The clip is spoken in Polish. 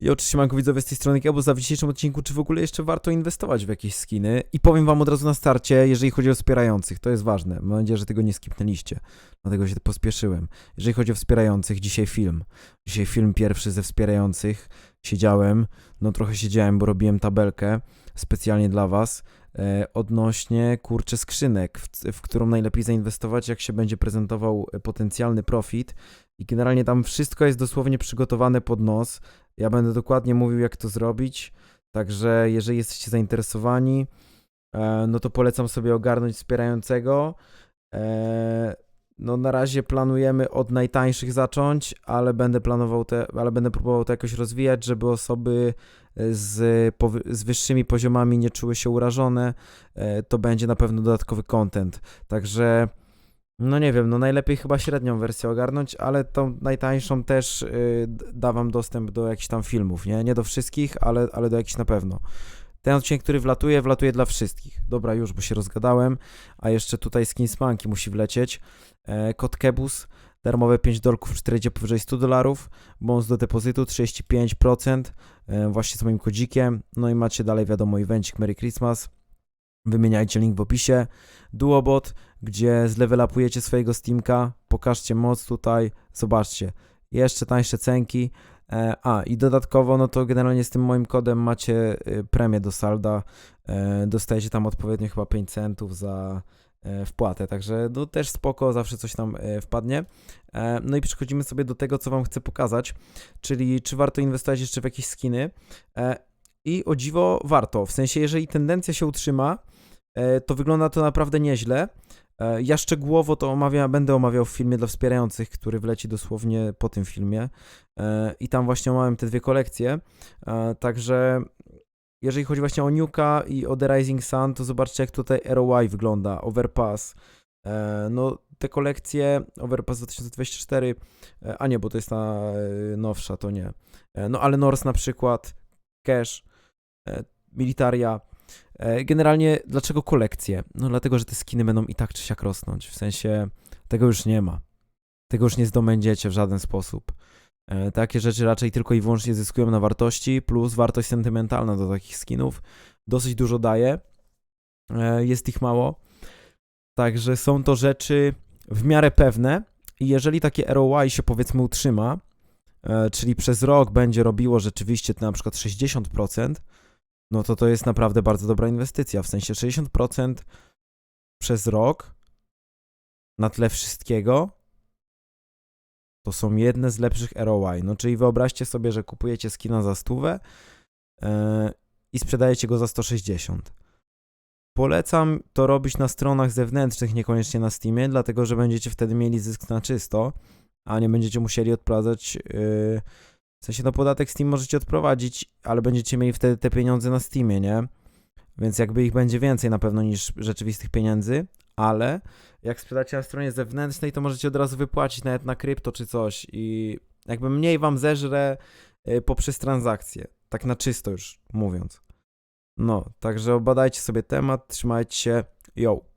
I oczywiście manko widzowie z tej strony Gabo za w dzisiejszym odcinku, czy w ogóle jeszcze warto inwestować w jakieś skiny. I powiem wam od razu na starcie, jeżeli chodzi o wspierających, to jest ważne. Mam nadzieję, że tego nie skipnęliście, dlatego się pospieszyłem. Jeżeli chodzi o wspierających, dzisiaj film. Dzisiaj film pierwszy ze wspierających. Siedziałem, no trochę siedziałem, bo robiłem tabelkę specjalnie dla was e, odnośnie kurczę skrzynek, w, w którą najlepiej zainwestować, jak się będzie prezentował e, potencjalny profit. I generalnie tam wszystko jest dosłownie przygotowane pod nos. Ja będę dokładnie mówił, jak to zrobić. Także jeżeli jesteście zainteresowani, e, no to polecam sobie ogarnąć wspierającego. E, No na razie planujemy od najtańszych zacząć, ale będę planował te, ale będę próbował to jakoś rozwijać, żeby osoby z, powy- z wyższymi poziomami nie czuły się urażone. E, To będzie na pewno dodatkowy content. Także no nie wiem, no najlepiej chyba średnią wersję ogarnąć, ale tą najtańszą też y, d- da wam dostęp do jakichś tam filmów, nie? Nie do wszystkich, ale, ale do jakichś na pewno. Ten odcinek, który wlatuje, wlatuje dla wszystkich. Dobra, już, bo się rozgadałem, a jeszcze tutaj skin spanki musi wlecieć. E, kod Kebus, darmowe 5 dolków przy tradzie powyżej 100 dolarów, bonus do depozytu 35%, e, właśnie z moim kodzikiem, no i macie dalej wiadomo evencik Merry Christmas. Wymieniajcie link w opisie. Duobot, gdzie zlevelapujecie swojego Steamka, pokażcie moc tutaj, zobaczcie, jeszcze tańsze cenki. E, A, i dodatkowo, no to generalnie z tym moim kodem macie y, premię do salda, e, dostajecie tam odpowiednio chyba 5 centów za e, wpłatę, także no też spoko, zawsze coś tam wpadnie. No i przechodzimy sobie do tego, co wam chcę pokazać, czyli czy warto inwestować jeszcze w jakieś skiny. I o dziwo warto, w sensie jeżeli tendencja się utrzyma, to wygląda to naprawdę nieźle. E, Ja szczegółowo to omawiam, będę omawiał w filmie dla wspierających, który wleci dosłownie po tym filmie. E, I tam właśnie omawiam te dwie kolekcje. E, Także jeżeli chodzi właśnie o Nuka i o The Rising Sun, to zobaczcie jak tutaj ROI wygląda, Overpass. E, No te kolekcje, Overpass 2024, e, a nie, bo to jest ta e, nowsza, to nie. E, No ale Norse na przykład, Cash, e, Militaria. E, Generalnie dlaczego kolekcje? No dlatego, że te skiny będą i tak czy siak rosnąć. W sensie tego już nie ma. Tego już nie zdobędziecie w żaden sposób. E, Takie rzeczy raczej tylko i wyłącznie zyskują na wartości, plus wartość sentymentalna do takich skinów dosyć dużo daje. E, Jest ich mało. Także są to rzeczy w miarę pewne i jeżeli takie ROI się powiedzmy utrzyma, czyli przez rok będzie robiło rzeczywiście na przykład 60%, no to to jest naprawdę bardzo dobra inwestycja. W sensie 60% przez rok na tle wszystkiego to są jedne z lepszych ROI. No czyli wyobraźcie sobie, że kupujecie skina za stówę yy, i sprzedajecie go za 160. Polecam to robić na stronach zewnętrznych, niekoniecznie na Steamie, dlatego że będziecie wtedy mieli zysk na czysto, a nie będziecie musieli odprowadzać. Yy, w sensie, no podatek Steam możecie odprowadzić, ale będziecie mieli wtedy te pieniądze na Steamie, nie? Więc jakby ich będzie więcej na pewno niż rzeczywistych pieniędzy, ale jak sprzedacie na stronie zewnętrznej, to możecie od razu wypłacić nawet na krypto czy coś i jakby mniej wam zeżre y, poprzez transakcje. Tak na czysto już mówiąc. No, także obadajcie sobie temat, trzymajcie się. Yo.